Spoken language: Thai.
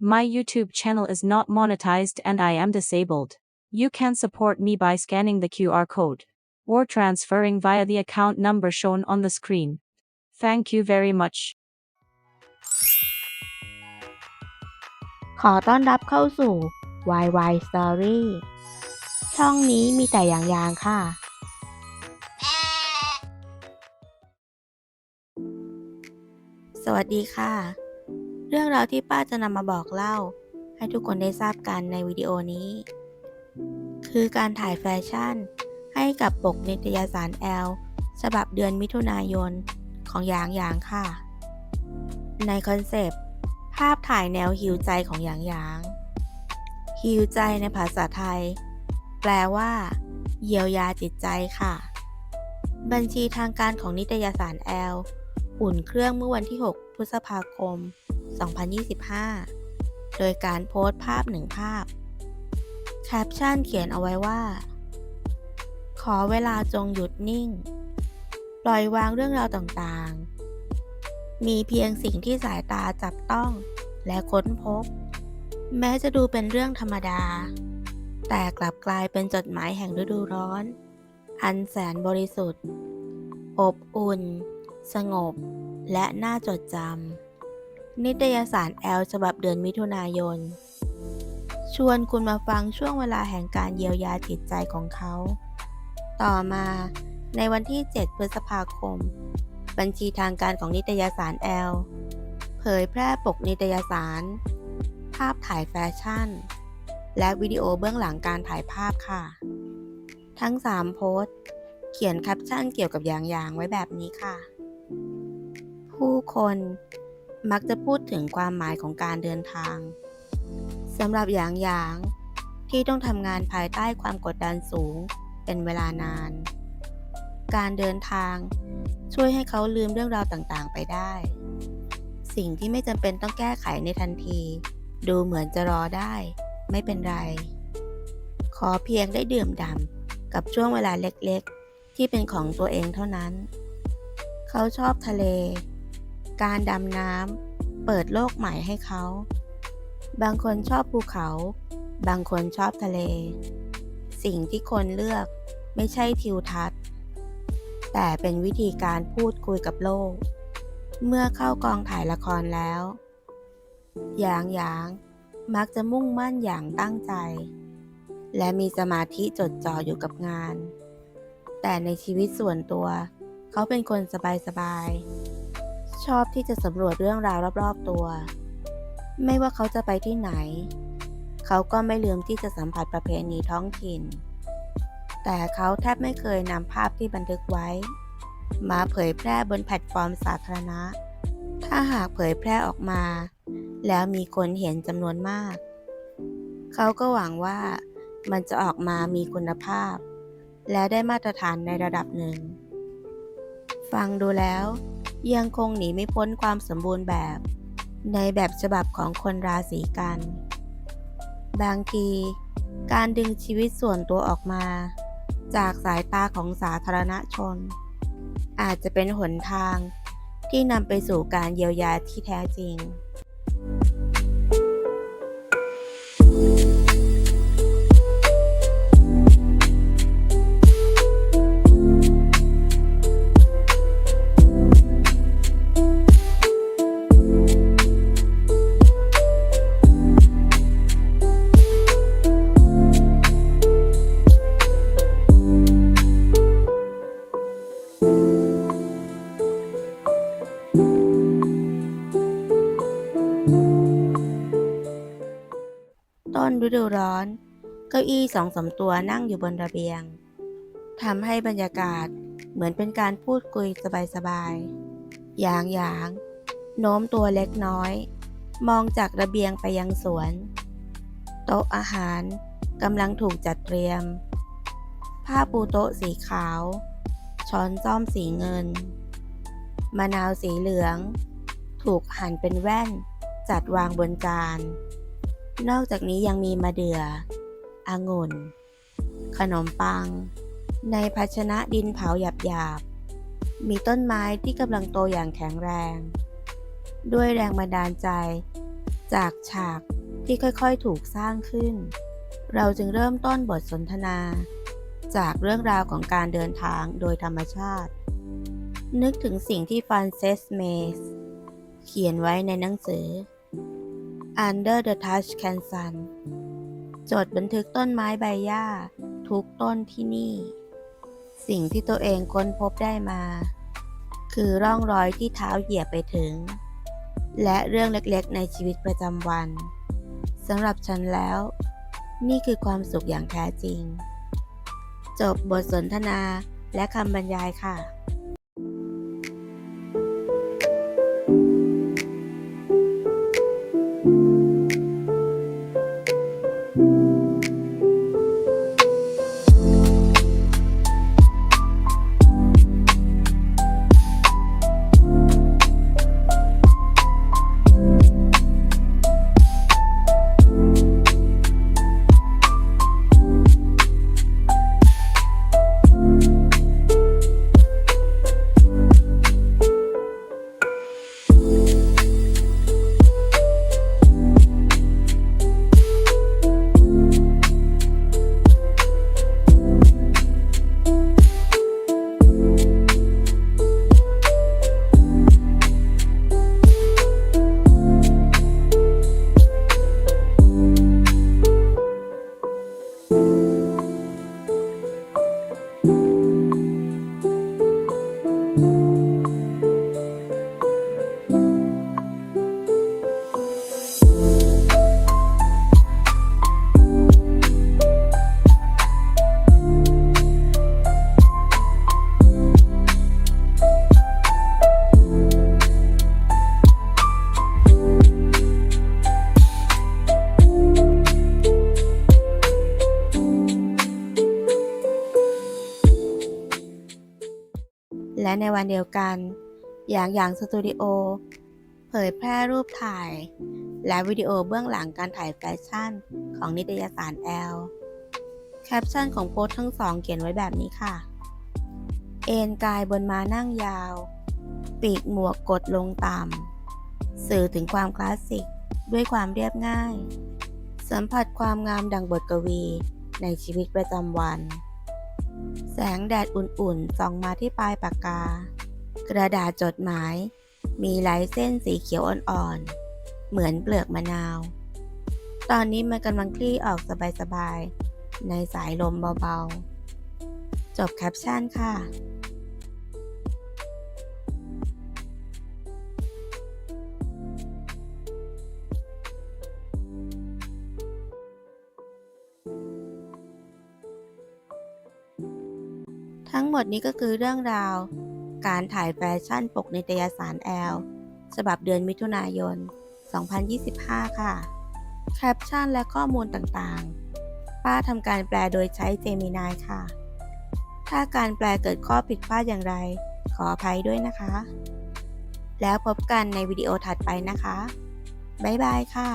My YouTube channel is not monetized and I am disabled. You can support me by scanning the QR code or transferring via the account number shown on the screen. Thank you very much. ขอต้อนรับเข้าสู่ YY Story ช่องนี้มีแต่อย่างยางค่ะ สวัสดีค่ะ เรื่องราวที่ป้าจะนำมาบอกเล่า ให้ทุกคนได้ทราบกันในวิดีโอนี้ คือการถ่ายแฟชั่น ให้กับปกนิตยสารแอลฉบับเดือนมิถุนายนของหยางหยางค่ะ ในคอนเซปต์ภาพถ่ายแนวฮิวใจของหยางหยางฮิวใจในภาษาไทย แปลว่า เยียวยาจิตใจค่ะ บัญชีทางการของนิตยสารแอล อุ่นเครื่องเมื่อวันที่ 6 พฤษภาคม 2025 โดยการโพสต์ภาพหนึ่งภาพ แคปชั่นเขียนเอาไว้ว่า ขอเวลาจงหยุดนิ่ง ปล่อยวางเรื่องราวต่างๆ มีเพียงสิ่งที่สายตาจับต้องและค้นพบ แม้จะดูเป็นเรื่องธรรมดา แต่กลับกลายเป็นจดหมายแห่งฤดูร้อน อันแสนบริสุทธิ์ อบอุ่น สงบ และน่าจดจำ นิตยสารแอลฉบับเดือนมิถุนายน ชวนคุณมาฟังช่วงเวลาแห่งการเยียวยาจิตใจของเขา ต่อมาในวันที่ 7 พฤษภาคม บัญชีทางการของนิตยสารแอลเผยแพร่ปกนิตยสาร ภาพถ่ายแฟชั่น และวิดีโอเบื้องหลังการถ่ายภาพค่ะ ทั้ง 3 โพสต์ เขียนแคปชั่นเกี่ยวกับอย่างๆไว้แบบนี้ค่ะ ผู้คน มักจะพูดถึงความหมายของการเดินทางสำหรับอย่างๆที่ต้องทำงานภายใต้ความกดดันสูงเป็นเวลานาน การเดินทางช่วยให้เขาลืมเรื่องราวต่างๆ ไปได้ สิ่งที่ไม่จำเป็นต้องแก้ไขในทันที ดูเหมือนจะรอได้ ไม่เป็นไร ขอเพียงได้ดื่มด่ำกับช่วงเวลาเล็กๆ ที่เป็นของตัวเองเท่านั้น เขาชอบทะเล การดำน้ำ เปิดโลกใหม่ให้เขา บางคนชอบภูเขา บางคนชอบทะเล สิ่งที่คนเลือกไม่ใช่ทิวทัศน์ แต่เป็นวิธีการพูดคุยกับโลก เมื่อเข้ากองถ่ายละครแล้วหยางหยางมักจะมุ่งมั่นอย่างตั้งใจ และมีสมาธิจดจ่ออยู่กับงาน แต่ในชีวิตส่วนตัว เขาเป็นคนสบายๆ ชอบที่จะสำรวจเรื่องราวรอบๆตัว ไม่ว่าเขาจะไปที่ไหน เขาก็ไม่ลืมที่จะสัมผัสประเพณีท้องถิ่น แต่เขาแทบไม่เคยนำภาพที่บันทึกไว้ มาเผยแพร่บนแพลตฟอร์มสาธารณะ ถ้าหากเผยแพร่ออกมา แล้วมีคนเห็นจำนวนมาก เขาก็หวังว่ามันจะออกมามีคุณภาพ และได้มาตรฐานในระดับหนึ่ง ฟังดูแล้ว ยังคงหนีไม่พ้นความสมบูรณ์แบบ ในแบบฉบับของคนราศีกัน บางที การดึงชีวิตส่วนตัวออกมา จากสายตาของสาธารณชน อาจจะเป็นหนทางที่นำไปสู่การเยียวยาที่แท้จริง ฤดูร้อน เก้าอี้สองสามตัวนั่งอยู่บนระเบียงทำให้บรรยากาศเหมือนเป็นการพูดคุยสบายๆ อย่างอย่างโน้มตัวเล็กน้อย มองจากระเบียงไปยังสวน โต๊ะอาหารกำลังถูกจัดเตรียม ผ้าปูโต๊ะสีขาว ช้อนซ่อมสีเงิน มะนาวสีเหลือง ถูกหั่นเป็นแว่นจัดวางบนจาน นอกจากนี้ยังมีมะเดื่อองุ่น ขนมปัง ในภาชนะดินเผาหยาบๆ มีต้นไม้ที่กำลังโตอย่างแข็งแรง ด้วยแรงบันดาลใจ จากฉากที่ค่อยๆถูกสร้างขึ้น เราจึงเริ่มต้นบทสนทนา จากเรื่องราวของการเดินทางโดยธรรมชาติ นึกถึงสิ่งที่ฟรานเซสเมส เขียนไว้ในหนังสือ Under the Tuscan Sun จดบันทึกต้นไม้ใบหญ้า ทุกต้นที่นี่ สิ่งที่ตัวเองค้นพบได้มา คือร่องรอยที่เท้าเหยียบไปถึง และเรื่องเล็กๆในชีวิตประจำวันสำหรับฉันแล้ว นี่คือความสุขอย่างแท้จริง จบบทสนทนาและคำบรรยายค่ะ และในวันเดียวกัน อย่างอย่างสตูดิโอเผยแพร่รูปถ่าย และวิดีโอเบื้องหลังการถ่ายแฟชั่น ของนิตยสารแอลแคปชั่นของโพสต์ทั้งสองเขียนไว้แบบนี้ค่ะ เอนกายบนม้านั่งยาว ปีกหมวกกดลงต่ำสื่อถึงความคลาสสิกด้วยความเรียบง่าย สัมผัสความงามดังบทกวีในชีวิตประจำวัน แสงแดดอุ่นๆ ส่องมาที่ปลายปากกา กระดาษจดหมาย มีลายเส้นสีเขียวอ่อนๆ เหมือนเปลือกมะนาว ตอนนี้มันกำลังคลี่ออกสบายๆ ในสายลมเบาๆ จบแคปชั่นค่ะ ทั้งหมดนี้ก็คือเรื่องราว การถ่ายแฟชั่นปกในตยสารแอลฉบับเดือนมิถุนายน 2025 ค่ะ แคปชั่นและข้อมูลต่างๆ ป้าทำการแปลโดยใช้เจมินายค่ะ ถ้าการแปลเกิดข้อผิดพลาดอย่างไร ขออภัยด้วยนะคะ แล้วพบกันในวิดีโอถัดไปนะคะ บ๊ายบายค่ะ